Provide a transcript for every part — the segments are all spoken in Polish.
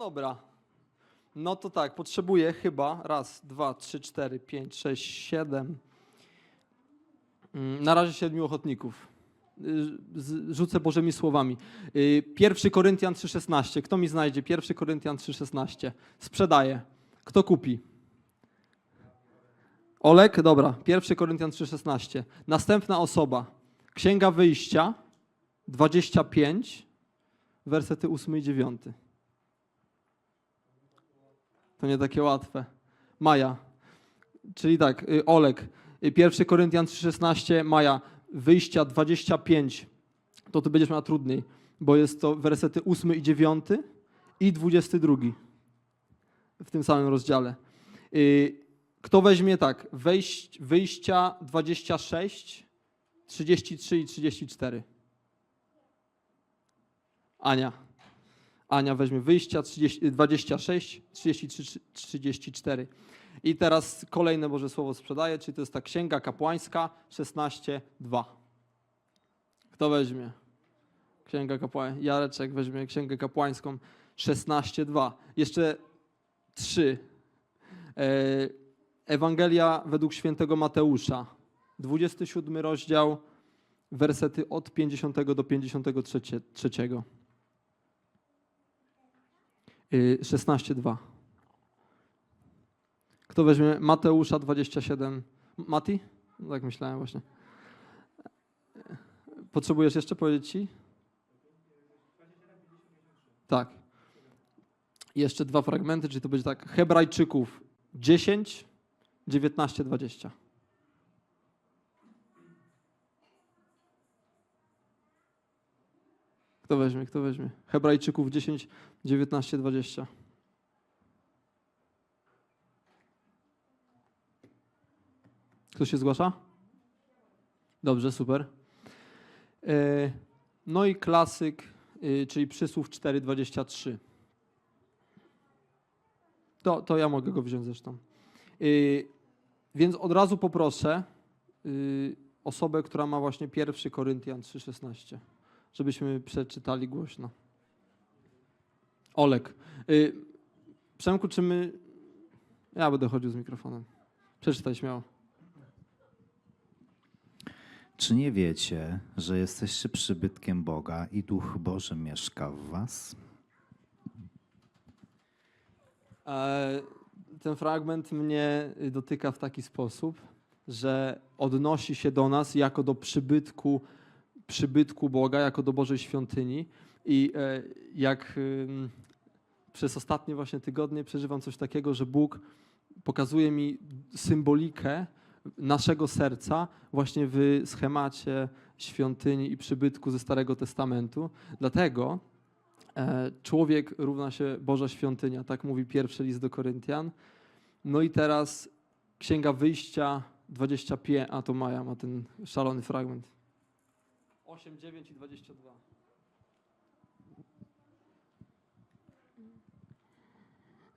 dobra. No to tak, potrzebuję chyba raz, dwa, trzy, cztery, pięć, sześć, siedem. Mm, Na razie siedmiu ochotników. Y, Rzucę Bożymi słowami. Y, Pierwszy Koryntian 3,16. Kto mi znajdzie? Pierwszy Koryntian 3,16. Sprzedaję. Kto kupi? Olek? Dobra. Pierwszy Koryntian 3,16. Następna osoba. Księga Wyjścia 25, wersety 8 i 9. To nie takie łatwe. Maja. Czyli tak, y, Olek. y, 1 Koryntian 3,16, Maja. Wyjścia 25. To ty będziesz miała trudniej, bo jest to wersety 8 i 9 i 22 w tym samym rozdziale. Y, Kto weźmie tak? Wejść, wyjścia 26, 33 i 34. Ania. Ania weźmie wyjścia 30, 26, 33, 34. I teraz kolejne Boże Słowo sprzedaje, czyli to jest ta Księga Kapłańska 16.2. Kto weźmie? Księga Kapłańska. Jareczek weźmie Księgę Kapłańską 16.2. Jeszcze trzy. E, Ewangelia według świętego Mateusza. 27 rozdział, wersety od 50 do 53. Y, 16.2. Kto weźmie Mateusza 27? Mati? No tak myślałem właśnie. Potrzebujesz jeszcze powiedzieć ci? Tak. Jeszcze dwa fragmenty, czyli to będzie tak. Hebrajczyków 10, 19, 20. Kto weźmie, kto weźmie? Hebrajczyków 10, 19, 20. Kto się zgłasza? Dobrze, super. E, No i klasyk, y, czyli przysłów 4,23. To, to ja mogę go wziąć zresztą. Y, Więc od razu poproszę osobę, która ma właśnie pierwszy Koryntian 3,16 żebyśmy przeczytali głośno. Olek. Y, Przemku, czy my... Ja będę chodził z mikrofonem. Przeczytaj śmiało. Czy nie wiecie, że jesteście przybytkiem Boga i Duch Boży mieszka w was? E, Ten fragment mnie dotyka w taki sposób, że odnosi się do nas jako do przybytku, przybytku Boga, jako do Bożej świątyni. I e, jak przez ostatnie właśnie tygodnie przeżywam coś takiego, że Bóg pokazuje mi symbolikę naszego serca właśnie w schemacie świątyni i przybytku ze Starego Testamentu. Dlatego e, człowiek równa się Boża świątynia, tak mówi pierwszy list do Koryntian. No i teraz Księga Wyjścia 25, a to Maja ma ten szalony fragment. 8, 9 i 22.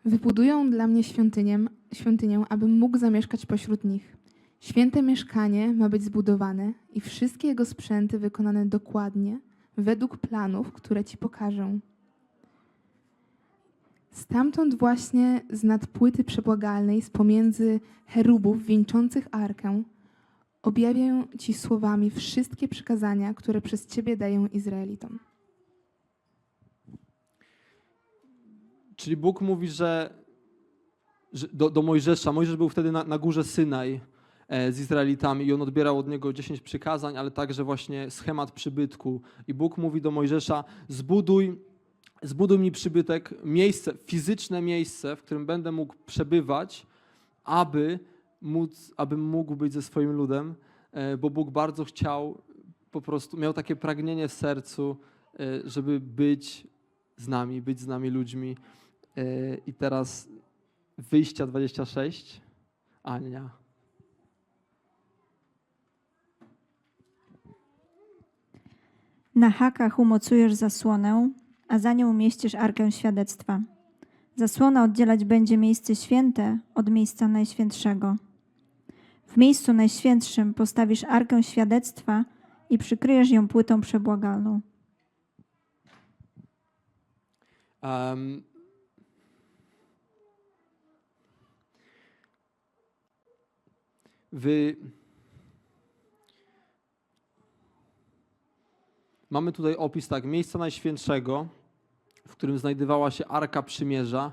Wybudują dla mnie świątynię, świątynię, abym mógł zamieszkać pośród nich. Święte mieszkanie ma być zbudowane i wszystkie jego sprzęty wykonane dokładnie, według planów, które ci pokażę. Stamtąd właśnie z nad płyty przebłagalnej, z pomiędzy cherubów wieńczących arkę, objawię ci słowami wszystkie przykazania, które przez ciebie daję Izraelitom. Czyli Bóg mówi, że, że do, do Mojżesza, Mojżesz był wtedy na, na górze Synaj e, z Izraelitami i on odbierał od niego 10 przykazań, ale także właśnie schemat przybytku. I Bóg mówi do Mojżesza, zbuduj, zbuduj mi przybytek, miejsce, fizyczne miejsce, w którym będę mógł przebywać, aby móc, abym mógł być ze swoim ludem, e, bo Bóg bardzo chciał, po prostu miał takie pragnienie w sercu, e, żeby być z nami, być z nami ludźmi. E, I teraz wyjścia 26. Ania. Na hakach umocujesz zasłonę, a za nią umieścisz arkę świadectwa. Zasłona oddzielać będzie miejsce święte od miejsca najświętszego. W miejscu najświętszym postawisz arkę świadectwa i przykryjesz ją płytą przebłagalną. Um, wy... Mamy tutaj opis tak, miejsca najświętszego, w którym znajdowała się Arka Przymierza.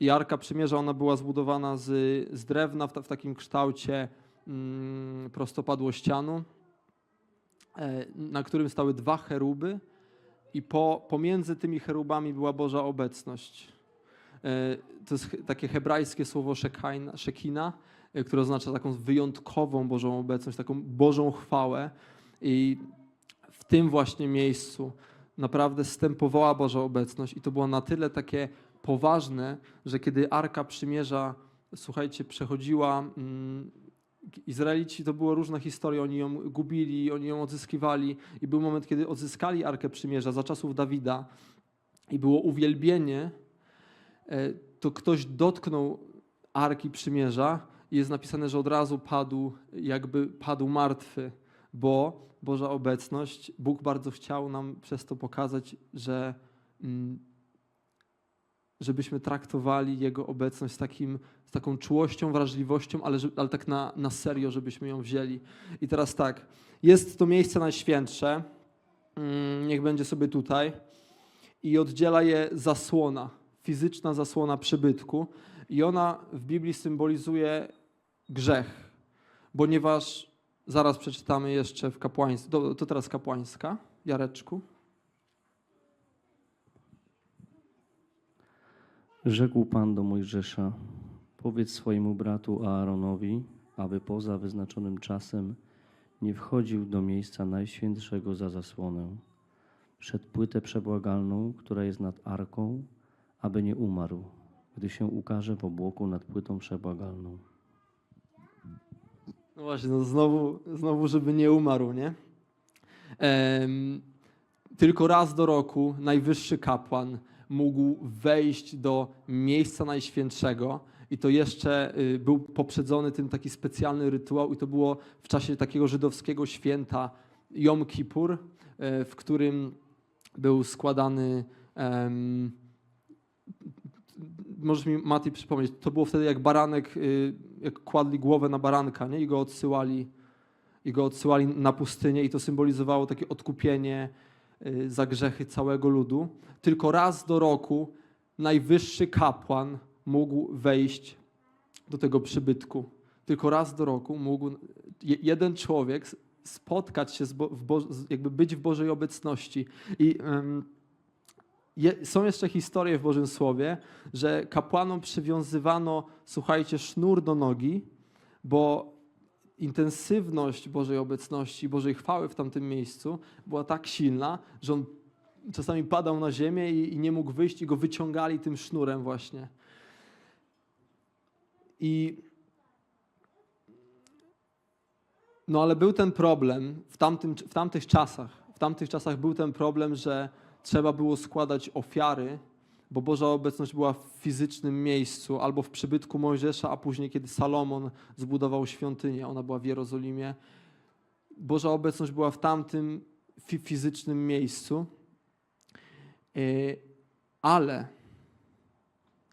I Arka Przymierza, ona była zbudowana z, z drewna w, ta, w takim kształcie prostopadłościanu, e, na którym stały dwa cheruby i po, pomiędzy tymi cherubami była Boża obecność. E, To jest takie hebrajskie słowo szekina, e, które oznacza taką wyjątkową Bożą obecność, taką Bożą chwałę. I w tym właśnie miejscu naprawdę stępowała Boża obecność i to było na tyle takie poważne, że kiedy Arka Przymierza, słuchajcie, przechodziła, mm, Izraelici, to było różne historie, oni ją gubili, oni ją odzyskiwali i był moment, kiedy odzyskali Arkę Przymierza za czasów Dawida i było uwielbienie, e, to ktoś dotknął Arki Przymierza i jest napisane, że od razu padł, jakby padł martwy, bo Boża obecność, Bóg bardzo chciał nam przez to pokazać, że mm, żebyśmy traktowali Jego obecność z, takim, z taką czułością, wrażliwością, ale, ale tak na, na serio, żebyśmy ją wzięli. I teraz tak, jest to miejsce najświętsze, mm, niech będzie sobie tutaj i oddziela je zasłona, fizyczna zasłona przybytku i ona w Biblii symbolizuje grzech, ponieważ zaraz przeczytamy jeszcze w kapłaństwie, to, to teraz kapłańska, Jareczku. Rzekł Pan do Mojżesza: Powiedz swojemu bratu Aaronowi, aby poza wyznaczonym czasem nie wchodził do miejsca najświętszego za zasłonę, przed płytę przebłagalną, która jest nad arką, aby nie umarł, gdy się ukaże w obłoku nad płytą przebłagalną. No właśnie, no znowu, znowu, żeby nie umarł, nie? Em, tylko raz do roku najwyższy kapłan mógł wejść do miejsca najświętszego i to jeszcze y, był poprzedzony tym taki specjalny rytuał i to było w czasie takiego żydowskiego święta Jom Kippur, e, w którym był składany em, możesz mi, Mati, przypomnieć, to było wtedy jak baranek, y, jak kładli głowę na baranka nie? i go odsyłali i go odsyłali na pustynię i to symbolizowało takie odkupienie y, za grzechy całego ludu. Tylko raz do roku najwyższy kapłan mógł wejść do tego przybytku. Tylko raz do roku mógł je- jeden człowiek spotkać się, jakby być w Bożej obecności. I je, są jeszcze historie w Bożym Słowie, że kapłanom przywiązywano, słuchajcie, sznur do nogi, bo intensywność Bożej obecności, Bożej chwały w tamtym miejscu była tak silna, że on czasami padał na ziemię i, i nie mógł wyjść i go wyciągali tym sznurem właśnie. I no ale był ten problem w, tamtym, w tamtych czasach. W tamtych czasach był ten problem, że trzeba było składać ofiary, bo Boża obecność była w fizycznym miejscu, albo w przybytku Mojżesza, a później, kiedy Salomon zbudował świątynię, ona była w Jerozolimie. Boża obecność była w tamtym fi- fizycznym miejscu. Yy, Ale,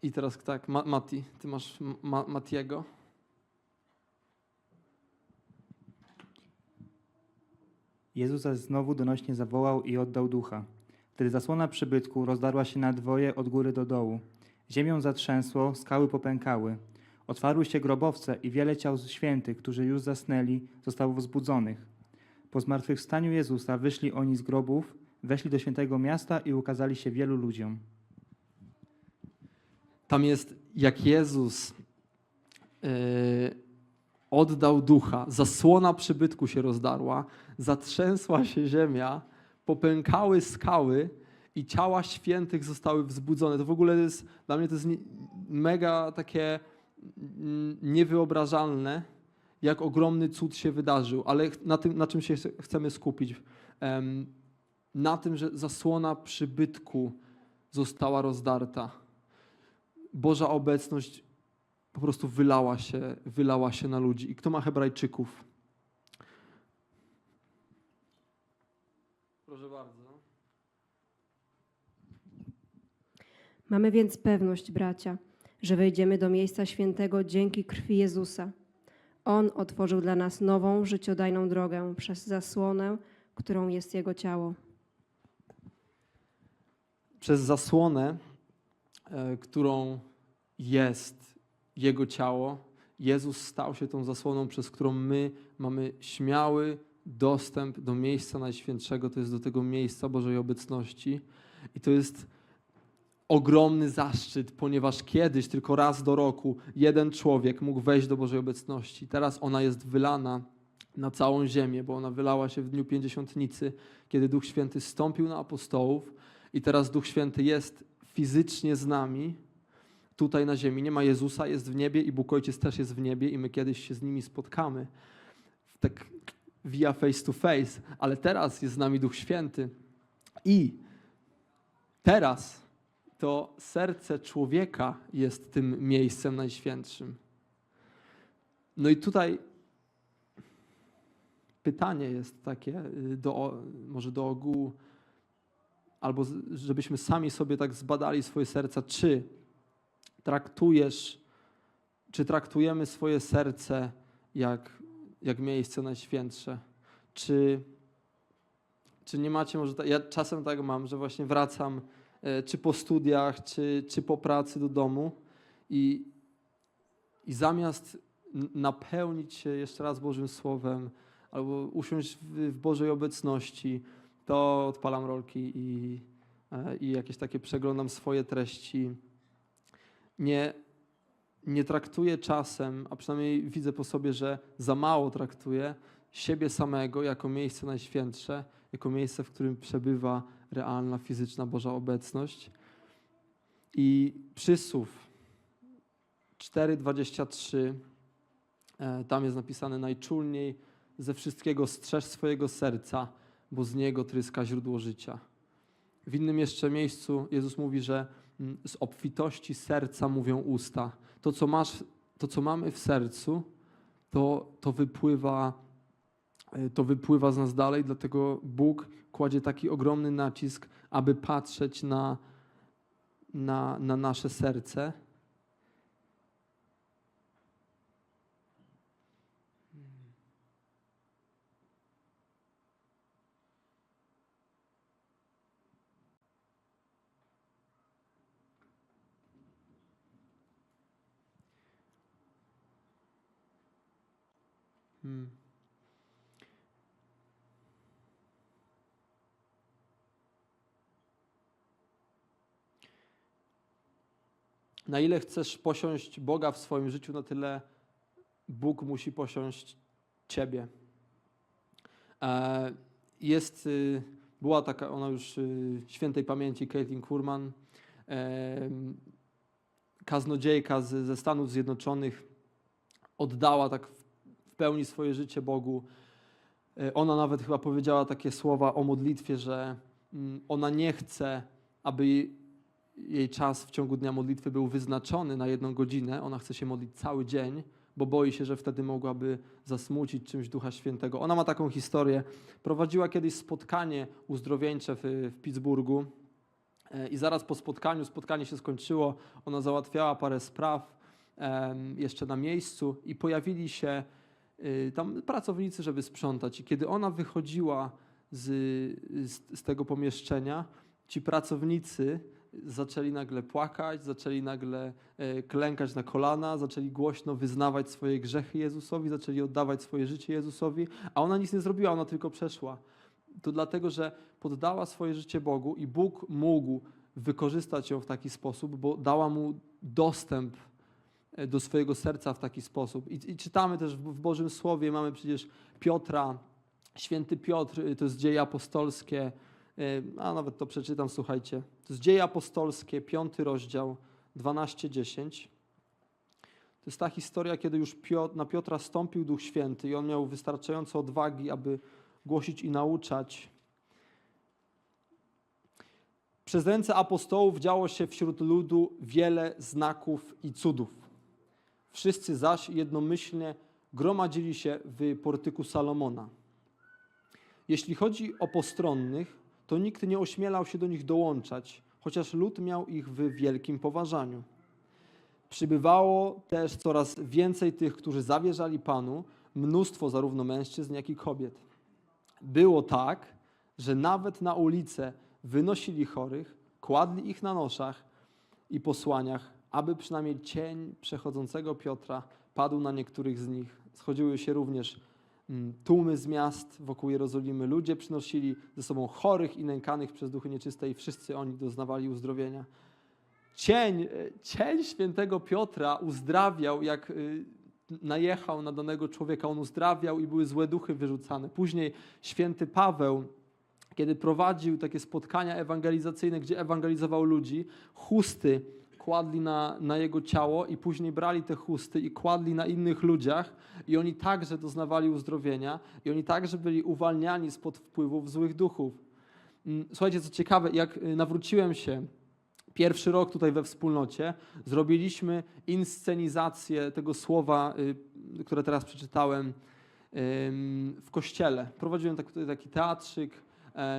i teraz tak, Ma- Mati, ty masz Ma- Matiego. Jezus znowu donośnie zawołał i oddał ducha. Wtedy zasłona przybytku rozdarła się na dwoje od góry do dołu. Ziemią zatrzęsło, skały popękały. Otwarły się grobowce i wiele ciał świętych, którzy już zasnęli, zostało wzbudzonych. Po zmartwychwstaniu Jezusa wyszli oni z grobów, weszli do świętego miasta i ukazali się wielu ludziom. Tam jest, jak Jezus yy, oddał ducha, zasłona przybytku się rozdarła, zatrzęsła się ziemia, popękały skały i ciała świętych zostały wzbudzone. To w ogóle jest, dla mnie to jest mega takie niewyobrażalne, jak ogromny cud się wydarzył, ale na tym, na czym się chcemy skupić. Na tym, że zasłona przybytku została rozdarta. Boża obecność po prostu wylała się, wylała się na ludzi. I kto ma Hebrajczyków? Proszę bardzo. Mamy więc pewność, bracia, że wejdziemy do miejsca świętego dzięki krwi Jezusa. On otworzył dla nas nową, życiodajną drogę przez zasłonę, którą jest Jego ciało. Przez zasłonę, którą jest Jego ciało, Jezus stał się tą zasłoną, przez którą my mamy śmiały dostęp do miejsca Najświętszego, to jest do tego miejsca Bożej obecności. I to jest ogromny zaszczyt, ponieważ kiedyś, tylko raz do roku, jeden człowiek mógł wejść do Bożej obecności. Teraz ona jest wylana na całą ziemię, bo ona wylała się w dniu Pięćdziesiątnicy, kiedy Duch Święty stąpił na apostołów i teraz Duch Święty jest fizycznie z nami, tutaj na ziemi. Nie ma Jezusa, jest w niebie i Bóg Ojciec też jest w niebie i my kiedyś się z nimi spotkamy. Tak via face to face, ale teraz jest z nami Duch Święty. I teraz to serce człowieka jest tym miejscem najświętszym. No i tutaj pytanie jest takie, y, do, może do ogółu, albo żebyśmy sami sobie tak zbadali swoje serca, czy traktujesz, czy traktujemy swoje serce jak, jak miejsce najświętsze? Czy, czy nie macie może, ja czasem tak mam, że właśnie wracam e, czy po studiach, czy, czy po pracy do domu i, i zamiast napełnić się jeszcze raz Bożym Słowem albo usiąść w, w Bożej obecności, to odpalam rolki i, e, i jakieś takie przeglądam swoje treści. Nie, nie traktuję czasem, a przynajmniej widzę po sobie, że za mało traktuję siebie samego jako miejsce najświętsze, jako miejsce, w którym przebywa realna, fizyczna Boża obecność. I przysłów 4:23, e, tam jest napisane najczulniej ze wszystkiego strzeż swojego serca, bo z niego tryska źródło życia. W innym jeszcze miejscu Jezus mówi, że mm, z obfitości serca mówią usta. To, co masz, to, co mamy w sercu, to, to, wypływa, e, to wypływa z nas dalej, dlatego Bóg kładzie taki ogromny nacisk, aby patrzeć na, na, na nasze serce. Na ile chcesz posiąść Boga w swoim życiu, na tyle Bóg musi posiąść Ciebie. E, Jest, y, była taka, ona już y, świętej pamięci, Caitlin Kurman, kaznodziejka ze Stanów Zjednoczonych, oddała tak w w pełni swoje życie Bogu. E, Ona nawet chyba powiedziała takie słowa o modlitwie, że mm, ona nie chce, aby jej- czas w ciągu dnia modlitwy był wyznaczony na jedną godzinę. Ona chce się modlić cały dzień, bo boi się, że wtedy mogłaby zasmucić czymś Ducha Świętego. Ona ma taką historię. Prowadziła kiedyś spotkanie uzdrowieńcze w, w Pittsburghu e, i zaraz po spotkaniu, spotkanie się skończyło, ona załatwiała parę spraw jeszcze na miejscu i pojawili się y, tam pracownicy, żeby sprzątać. I kiedy ona wychodziła z, z, z tego pomieszczenia, ci pracownicy zaczęli nagle płakać, zaczęli nagle e, klękać na kolana, zaczęli głośno wyznawać swoje grzechy Jezusowi, zaczęli oddawać swoje życie Jezusowi, a ona nic nie zrobiła, ona tylko przeszła. To dlatego, że poddała swoje życie Bogu i Bóg mógł wykorzystać ją w taki sposób, bo dała mu dostęp e, do swojego serca w taki sposób. I, i czytamy też w, w Bożym Słowie, mamy przecież Piotra, święty Piotr, y, to jest dzieje apostolskie, a nawet to przeczytam, słuchajcie. To jest dzieje apostolskie, piąty rozdział, 12-10. To jest ta historia, kiedy już Piotr, na Piotra stąpił Duch Święty i on miał wystarczająco odwagi, aby głosić i nauczać. Przez ręce apostołów działo się wśród ludu wiele znaków i cudów. Wszyscy zaś jednomyślnie gromadzili się w portyku Salomona. Jeśli chodzi o postronnych, to nikt nie ośmielał się do nich dołączać, chociaż lud miał ich w wielkim poważaniu. Przybywało też coraz więcej tych, którzy zawierzali Panu, mnóstwo zarówno mężczyzn, jak i kobiet. Było tak, że nawet na ulicę wynosili chorych, kładli ich na noszach i posłaniach, aby przynajmniej cień przechodzącego Piotra padł na niektórych z nich. Schodziły się również tłumy z miast wokół Jerozolimy. Ludzie przynosili ze sobą chorych i nękanych przez duchy nieczyste i wszyscy oni doznawali uzdrowienia. Cień, e, cień świętego Piotra uzdrawiał, jak y, najechał na danego człowieka, on uzdrawiał i były złe duchy wyrzucane. Później święty Paweł, kiedy prowadził takie spotkania ewangelizacyjne, gdzie ewangelizował ludzi, chusty kładli na, na jego ciało i później brali te chusty i kładli na innych ludziach i oni także doznawali uzdrowienia i oni także byli uwalniani spod wpływów złych duchów. Mm, Słuchajcie, co ciekawe, jak y, nawróciłem się pierwszy rok tutaj we wspólnocie, zrobiliśmy inscenizację tego słowa, y, które teraz przeczytałem w kościele. Prowadziłem tak, taki teatrzyk,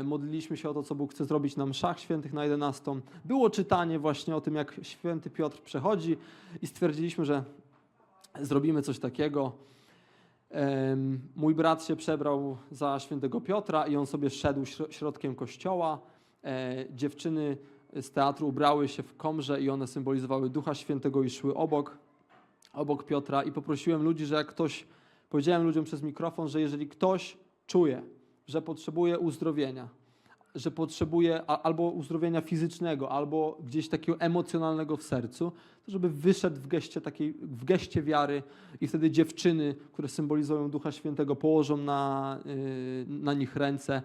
modliliśmy się o to, co Bóg chce zrobić na mszach świętych na 11. Było czytanie właśnie o tym, jak święty Piotr przechodzi i stwierdziliśmy, że zrobimy coś takiego. Mój brat się przebrał za świętego Piotra i on sobie szedł śro- środkiem kościoła. E, Dziewczyny z teatru ubrały się w komrze i one symbolizowały Ducha Świętego i szły obok, obok Piotra. I poprosiłem ludzi, że jak ktoś, powiedziałem ludziom przez mikrofon, że jeżeli ktoś czuje, że potrzebuje uzdrowienia, że potrzebuje albo uzdrowienia fizycznego, albo gdzieś takiego emocjonalnego w sercu, to żeby wyszedł w geście, takiej, w geście wiary i wtedy dziewczyny, które symbolizują Ducha Świętego, położą na, y, na nich ręce.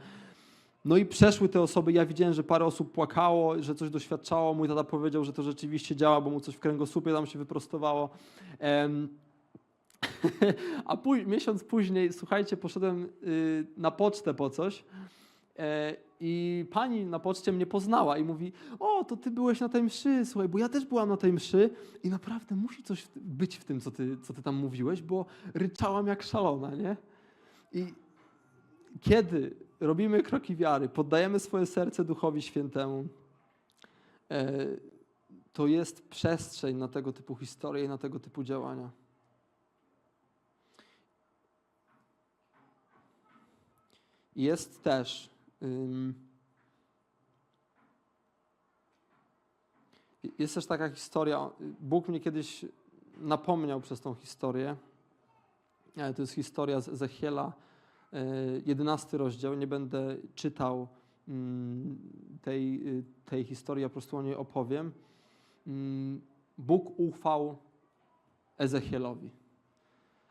No i przeszły te osoby. Ja widziałem, że parę osób płakało, że coś doświadczało. Mój tata powiedział, że to rzeczywiście działa, bo mu coś w kręgosłupie tam się wyprostowało. Em, A pój- miesiąc później, słuchajcie, poszedłem y, na pocztę po coś e, i pani na poczcie mnie poznała i mówi, o, to ty byłeś na tej mszy, słuchaj, bo ja też byłam na tej mszy i naprawdę musi coś być w tym, co ty, co ty tam mówiłeś, bo ryczałam jak szalona, nie? I kiedy robimy kroki wiary, poddajemy swoje serce Duchowi Świętemu, e, to jest przestrzeń na tego typu historie i na tego typu działania. Jest też jest też taka historia. Bóg mnie kiedyś napomniał przez tą historię. E, To jest historia z Ezechiela, e, 11 rozdział. Nie będę czytał tej, y, tej historii, ja po prostu o niej opowiem. Bóg ufał Ezechielowi.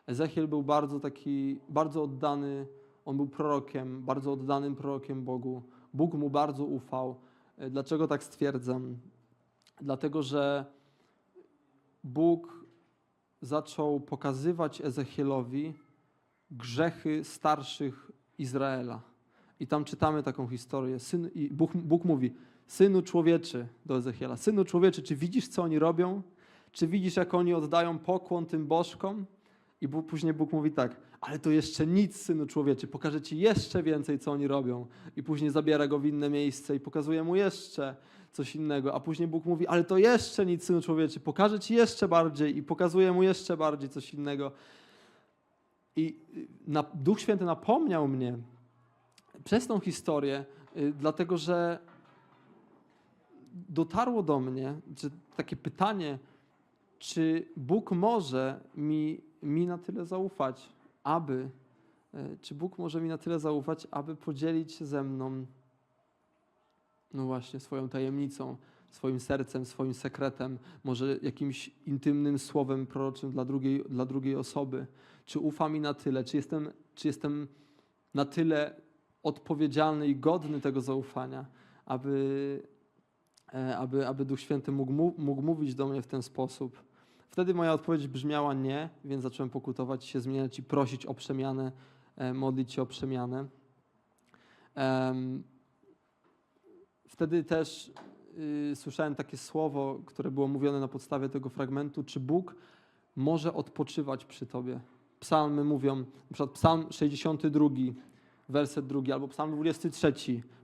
Ezechiel był bardzo taki, bardzo oddany, on był prorokiem, bardzo oddanym prorokiem Bogu. Bóg mu bardzo ufał. E, Dlaczego tak stwierdzam? Dlatego, że Bóg zaczął pokazywać Ezechielowi grzechy starszych Izraela. I tam czytamy taką historię. Syn, i Bóg, Bóg mówi, synu człowieczy do Ezechiela, synu człowieczy, czy widzisz, co oni robią? Czy widzisz, jak oni oddają pokłon tym bożkom? I Bóg, później Bóg mówi tak, ale to jeszcze nic, synu człowieczy, pokażę ci jeszcze więcej, co oni robią. I później zabiera go w inne miejsce i pokazuje mu jeszcze coś innego. A później Bóg mówi, ale to jeszcze nic, synu człowieczy, pokażę ci jeszcze bardziej i pokazuje mu jeszcze bardziej coś innego. I y, na, Duch Święty napomniał mnie przez tą historię, y, dlatego że dotarło do mnie, że takie pytanie, czy Bóg może mi, mi na tyle zaufać, aby, e, czy Bóg może mi na tyle zaufać, aby podzielić się ze mną, no właśnie, swoją tajemnicą, swoim sercem, swoim sekretem, może jakimś intymnym słowem proroczym dla drugiej, dla drugiej osoby. Czy ufa mi na tyle, czy jestem, czy jestem na tyle odpowiedzialny i godny tego zaufania, aby, e, aby, aby Duch Święty mógł, mógł mówić do mnie w ten sposób. Wtedy moja odpowiedź brzmiała nie, więc zacząłem pokutować się, zmieniać i prosić o przemianę, e, modlić się o przemianę. Em, Wtedy też y, słyszałem takie słowo, które było mówione na podstawie tego fragmentu, czy Bóg może odpoczywać przy tobie. Psalmy mówią, na przykład psalm 62, werset drugi, albo psalm 23.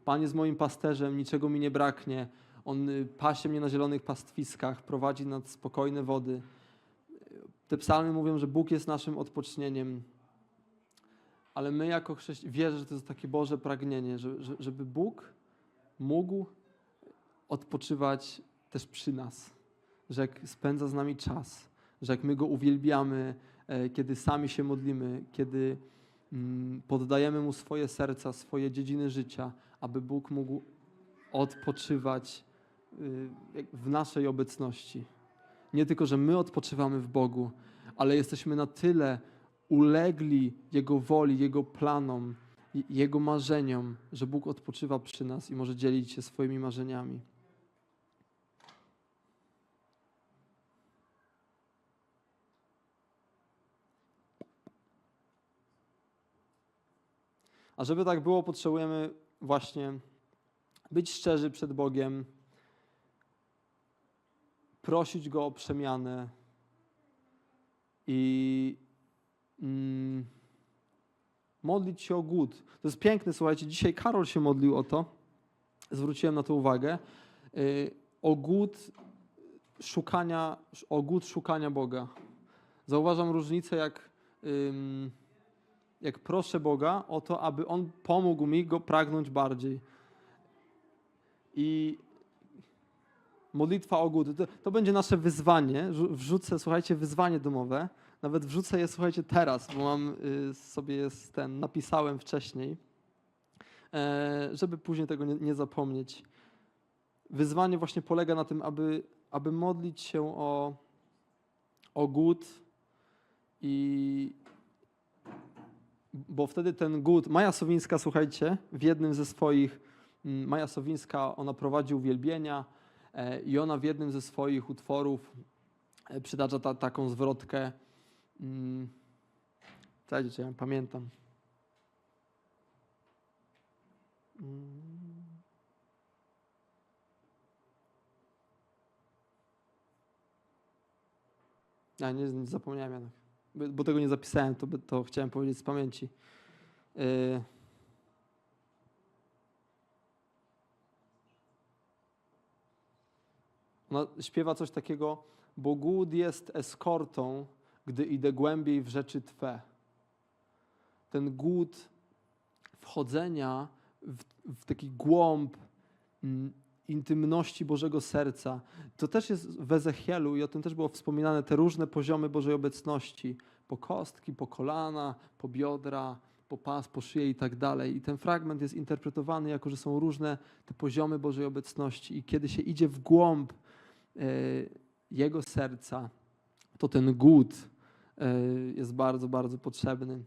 Pan jest moim pasterzem, niczego mi nie braknie. On y, pasie mnie na zielonych pastwiskach, prowadzi nad spokojne wody. Te psalmy mówią, że Bóg jest naszym odpocznieniem. Ale my jako chrześcijanie, wierzę, że to jest takie Boże pragnienie, że, że, żeby Bóg mógł odpoczywać też przy nas. Że jak spędza z nami czas, że jak my Go uwielbiamy, e, kiedy sami się modlimy, kiedy mm, poddajemy Mu swoje serca, swoje dziedziny życia, aby Bóg mógł odpoczywać w naszej obecności. Nie tylko, że my odpoczywamy w Bogu, ale jesteśmy na tyle ulegli Jego woli, Jego planom, Jego marzeniom, że Bóg odpoczywa przy nas i może dzielić się swoimi marzeniami. A żeby tak było, potrzebujemy właśnie być szczerzy przed Bogiem, prosić Go o przemianę i mm, modlić się o głód. To jest piękne, słuchajcie, dzisiaj Karol się modlił o to, zwróciłem na to uwagę, y, o głód szukania, o głód szukania Boga. Zauważam różnicę, jak, jak proszę Boga o to, aby On pomógł mi Go pragnąć bardziej. I modlitwa o głód, to, to będzie nasze wyzwanie. Rzu- Wrzucę, słuchajcie, wyzwanie domowe. Nawet wrzucę je, słuchajcie, teraz, bo mam y, sobie jest ten, napisałem wcześniej, e, żeby później tego nie, nie zapomnieć. Wyzwanie właśnie polega na tym, aby, aby modlić się o, o głód i bo wtedy ten głód, Maja Sowińska, słuchajcie, w jednym ze swoich, mm, Maja Sowińska, ona prowadzi uwielbienia i ona w jednym ze swoich utworów e, przytacza ta, taką zwrotkę, mm, Czekajcie, ja pamiętam. Mm. A, nie, nie zapomniałem. Bo- tego nie zapisałem, to, to chciałem powiedzieć z pamięci. Yy. Ona śpiewa coś takiego, bo głód jest eskortą, gdy idę głębiej w rzeczy Twe. Ten głód wchodzenia w, w taki głąb mm, intymności Bożego serca. To też jest w Ezechielu i o tym też było wspominane, te różne poziomy Bożej obecności. Po kostki, po kolana, po biodra, po pas, po szyję i tak dalej. I ten fragment jest interpretowany jako, że są różne te poziomy Bożej obecności. I kiedy się idzie w głąb Jego serca, to ten głód e, jest bardzo, bardzo potrzebny.